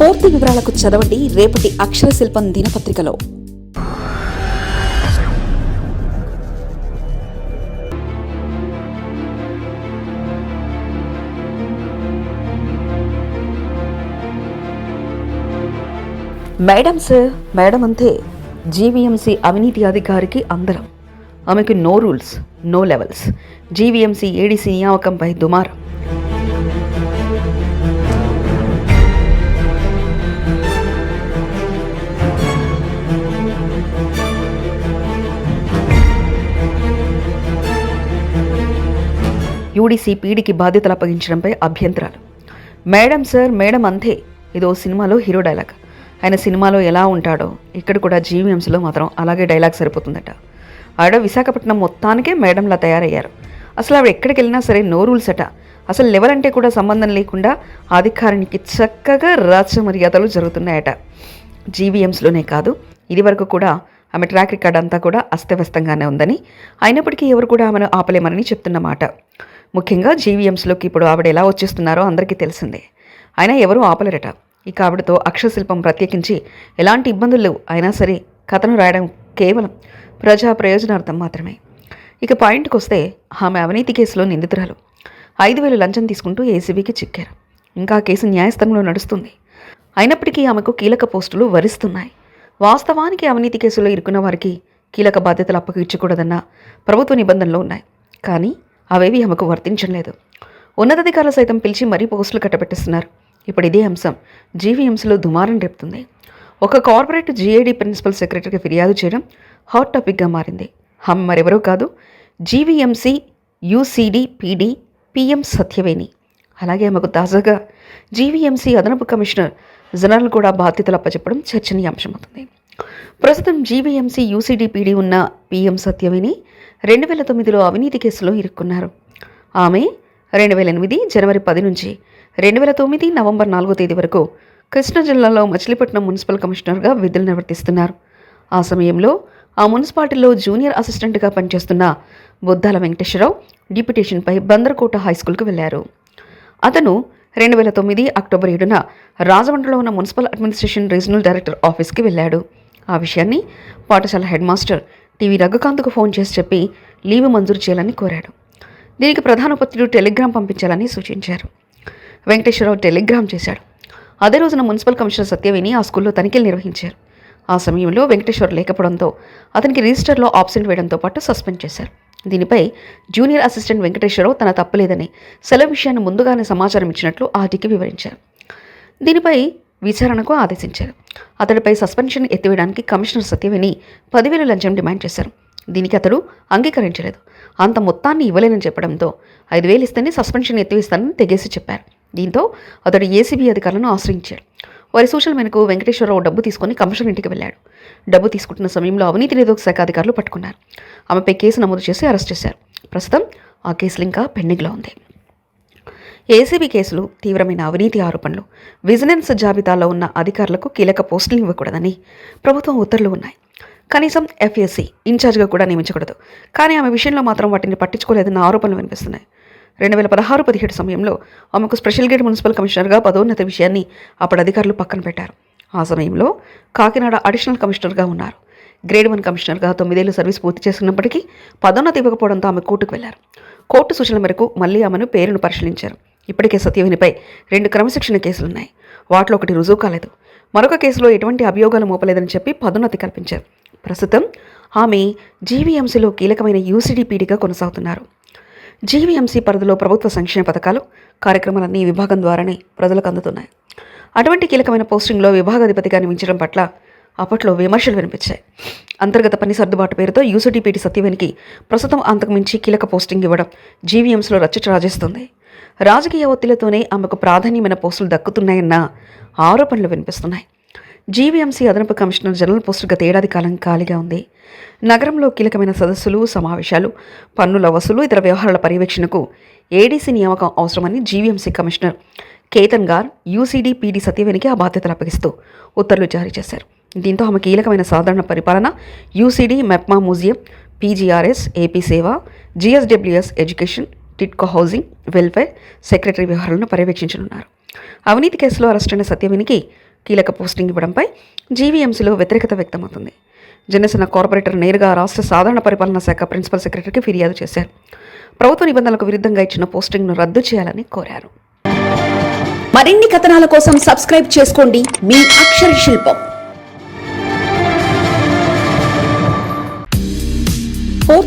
పూర్తి వివరాలకు చదవండి రేపటి అక్షర శిల్పం దినపత్రికలో. మేడం సార్ మేడం అంతే. జీవీఎంసీ అవినీతి అధికారికి అందరం. ఆమెకు no rules no levels. GVMC ADC నియామకంపై దుమారం. యూడీసీ పీడికి బాధ్యతలు అప్పగించడంపై అభ్యంతరాలు. మేడం సార్ మేడం అంతే. ఇదో సినిమాలో హీరో డైలాగ్. ఆయన సినిమాలో ఎలా ఉంటాడో ఇక్కడ కూడా జీవీఎంసీలో మాత్రం అలాగే డైలాగ్ సరిపోతుందట. ఆడ విశాఖపట్నం మొత్తానికే మేడంలా తయారయ్యారు. అసలు ఆవిడ ఎక్కడికి వెళ్ళినా సరే నో రూల్స్ అట. అసలు లెవెల్ అంటే కూడా సంబంధం లేకుండా అధికారానికి చక్కగా రాజ్య మర్యాదలు జరుగుతున్నాయట. జీవీఎంస్లోనే కాదు ఇదివరకు కూడా ఆమె ట్రాక్ రికార్డ్ అంతా కూడా అస్తవ్యస్తంగానే ఉందని అయినప్పటికీ ఎవరు కూడా ఆమెను ఆపలేమని చెప్తున్నమాట ముఖ్యంగా జీవీఎంస్లోకి ఇప్పుడు ఆవిడ ఎలా వచ్చేస్తున్నారో అందరికీ తెలిసిందే. అయినా ఎవరూ ఆపలేరట. ఇక ఆవిడతో అక్షరశిల్పం ప్రత్యేకించి ఎలాంటి ఇబ్బందులు లేవు. అయినా సరే కథను రాయడం కేవలం ప్రజా ప్రయోజనార్థం మాత్రమే. ఇక పాయింట్కి వస్తే ఆమె అవినీతి కేసులో నిందితురాలు. ఐదు వేలు లంచం తీసుకుంటూ ఏసీబీకి చిక్కారు. ఇంకా ఆ కేసు న్యాయస్థానంలో నడుస్తుంది. అయినప్పటికీ ఆమెకు కీలక పోస్టులు వరిస్తున్నాయి. వాస్తవానికి అవినీతి కేసులో ఇరుక్కున్న వారికి కీలక బాధ్యతలు అప్పగించకూడదన్న ప్రభుత్వ నిబంధనలు ఉన్నాయి. కానీ అవేవి ఆమెకు వర్తించడం లేదు ఉన్నతాధికారులు సైతం పిలిచి మరీ పోస్టులు కట్టబెట్టిస్తున్నారు. ఇప్పుడు ఇదే అంశం. జీవీఎంసీలో దుమారం రేపుతుంది. ఒక కార్పొరేట్ జీఏడీ ప్రిన్సిపల్ సెక్రటరీకి ఫిర్యాదు చేయడం హాట్ టాపిక్గా మారింది. ఆమె మరెవరో కాదు GVMC UCD PD PM Satyaveni. అలాగే ఆమెకు తాజాగా జీవీఎంసీ అదనపు కమిషనర్ జనరల్ కూడా బాధ్యతలు అప్పచెప్పడం చర్చనీయాంశమవుతుంది. ప్రస్తుతం జీవీఎంసీ యూసీడీపీడీ ఉన్న పిఎం సత్యవేణి రెండు వేల తొమ్మిదిలో అవినీతి కేసులో ఇరుక్కున్నారు. ఆమె రెండు వేల ఎనిమిది జనవరి పది నుంచి రెండు వేల తొమ్మిది నవంబర్ నాలుగో తేదీ వరకు కృష్ణా జిల్లాలో మచిలీపట్నం మున్సిపల్ కమిషనర్గా విధులు నిర్వర్తిస్తున్నారు. ఆ సమయంలో ఆ మున్సిపాలిటీలో జూనియర్ అసిస్టెంట్గా పనిచేస్తున్న బుద్ధాల వెంకటేశ్వరరావు డిప్యుటేషన్పై బందర్కోట హైస్కూల్కు వెళ్ళారు. అతను రెండు వేల తొమ్మిది అక్టోబర్ ఏడున రాజమండ్రిలో ఉన్న మున్సిపల్ అడ్మినిస్ట్రేషన్ రీజనల్ డైరెక్టర్ ఆఫీస్కి వెళ్ళాడు. ఆ విషయాన్ని పాఠశాల హెడ్ మాస్టర్ టీవీ రఘుకాంత్కు ఫోన్ చేసి చెప్పి లీవ్ మంజూరు చేయాలని కోరాడు. దీనికి ప్రధాన ఉపాధ్యుడు టెలిగ్రామ్ పంపించాలని సూచించారు. వెంకటేశ్వరరావు టెలిగ్రామ్ చేశాడు. అదే రోజున మున్సిపల్ కమిషనర్ సత్యవేణి ఆ స్కూల్లో తనిఖీలు నిర్వహించారు. ఆ సమయంలో వెంకటేశ్వర్ లేకపోవడంతో అతనికి రిజిస్టర్లో ఆబ్సెంట్ వేయడంతో పాటు సస్పెండ్ చేశారు. దీనిపై జూనియర్ అసిస్టెంట్ వెంకటేశ్వరరావు తన తప్పలేదని సెలవు విషయాన్ని ముందుగానే సమాచారం ఇచ్చినట్లు ఆర్టీకి వివరించారు. దీనిపై విచారణకు ఆదేశించారు. అతడిపై సస్పెన్షన్ ఎత్తివేయడానికి కమిషనర్ సత్యవేణి పదివేల లంచం డిమాండ్ చేశారు. దీనికి అతడు అంగీకరించలేదు. అంత మొత్తాన్ని ఇవ్వలేనని చెప్పడంతో ఐదు వేలు ఇస్తేనే సస్పెన్షన్ ఎత్తివేస్తానని తెగేసి చెప్పారు. దీంతో అతడు ఏసీబీ అధికారులను ఆశ్రయించాడు వారి సూచన మేరకు వెంకటేశ్వరరావు డబ్బు తీసుకొని కమిషనర్ ఇంటికి వెళ్ళాడు. డబ్బు తీసుకుంటున్న సమయంలో అవినీతి నిరోధక శాఖ అధికారులు పట్టుకున్నారు. ఆమెపై కేసు నమోదు చేసి అరెస్ట్ చేశారు. ప్రస్తుతం ఆ కేసులు ఇంకా పెండింగ్లో ఉంది. ఏసీబీ కేసులు తీవ్రమైన అవినీతి ఆరోపణలు. విజిలెన్స్ జాబితాలో ఉన్న అధికారులకు కీలక పోస్టులు ఇవ్వకూడదని ప్రభుత్వం ఉత్తర్వులు ఉన్నాయి. కనీసం ఎఫ్ఎస్సి ఇన్ఛార్జ్గా కూడా నియమించకూడదు. కానీ ఆమె విషయంలో మాత్రం వాటిని పట్టించుకోలేదన్న ఆరోపణలు వినిపిస్తున్నాయి. రెండు వేల పదహారు పదిహేడు సమయంలో ఆమెకు స్పెషల్ గేట్ మున్సిపల్ కమిషనర్గా పదోన్నతి విషయాన్ని అప్పుడు అధికారులు పక్కన పెట్టారు. ఆ సమయంలో కాకినాడ అడిషనల్ కమిషనర్గా ఉన్నారు. గ్రేడ్ వన్ కమిషనర్గా తొమ్మిదేళ్ళు సర్వీస్ పూర్తి చేస్తున్నప్పటికీ పదోన్నతి ఇవ్వకపోవడంతో ఆమె కోర్టుకు వెళ్ళారు కోర్టు సూచనల మేరకు మళ్ళీ ఆమెను పేరును పరిశీలించారు. ఇప్పటికే సత్యవేనిపై రెండు క్రమశిక్షణ కేసులున్నాయి. వాటిలో ఒకటి రుజువు కాలేదు. మరొక కేసులో ఎటువంటి అభియోగాలు మోపలేదని చెప్పి పదోన్నతి కల్పించారు. ప్రస్తుతం ఆమె జీవీఎంసీలో కీలకమైన యూసీడీపీడీగా కొనసాగుతున్నారు. జీవీఎంసీ పరిధిలో ప్రభుత్వ సంక్షేమ పథకాలు కార్యక్రమాలన్నీ ఈ విభాగం ద్వారానే ప్రజలకు అందుతున్నాయి. అటువంటి కీలకమైన పోస్టింగ్లో విభాగాధిపతిగా నియమించడం పట్ల అప్పట్లో విమర్శలు వినిపించాయి. అంతర్గత పని సర్దుబాటు పేరుతో యూసీడీపీటీ సత్యవేనికి ప్రస్తుతం అంతకుమించి కీలక పోస్టింగ్ ఇవ్వడం జీవీఎంసీలో రచ్చట రాజేస్తుంది. రాజకీయ ఒత్తిళ్ళతోనే ఆమెకు ప్రాధాన్యమైన పోస్టులు దక్కుతున్నాయన్న ఆరోపణలు వినిపిస్తున్నాయి. జీవీఎంసీ అదనపు కమిషనర్ జనరల్ పోస్టు గత ఏడాది కాలం ఖాళీగా ఉంది. నగరంలో కీలకమైన సదస్సులు సమావేశాలు పన్నుల వసూలు ఇతర వ్యవహారాల పర్యవేక్షణకు ఏడీసీ నియామకం అవసరమని GVMC commissioner Ketan Garg UCD PD సత్యవేనికి ఆ బాధ్యతలు అప్పగిస్తూ ఉత్తర్వులు జారీ చేశారు. దీంతో ఆమె కీలకమైన సాధారణ పరిపాలన UCD MEPMA museum PGRS AP సేవ GSWS education TIDCO housing welfare secretary వ్యవహారాలను పర్యవేక్షించనున్నారు. అవినీతి కేసులో అరెస్టైన సత్యవినికి కీలక పోస్టింగ్ ఇవ్వడంపై జీవీఎంసీలో వ్యతిరేకత వ్యక్తమవుతుంది. జనసేన కార్పొరేటర్ నేరుగా రాష్ట్ర సాధారణ పరిపాలనా శాఖ ప్రిన్సిపల్ సెక్రటరీకి ఫిర్యాదు చేశారు. ప్రభుత్వ నిబంధనలకు విరుద్ధంగా ఇచ్చిన పోస్టింగ్ను రద్దు చేయాలని కోరారు. మరిన్ని కథనాల కోసం సబ్స్క్రైబ్ చేసుకోండి మీ అక్షర శిల్పం.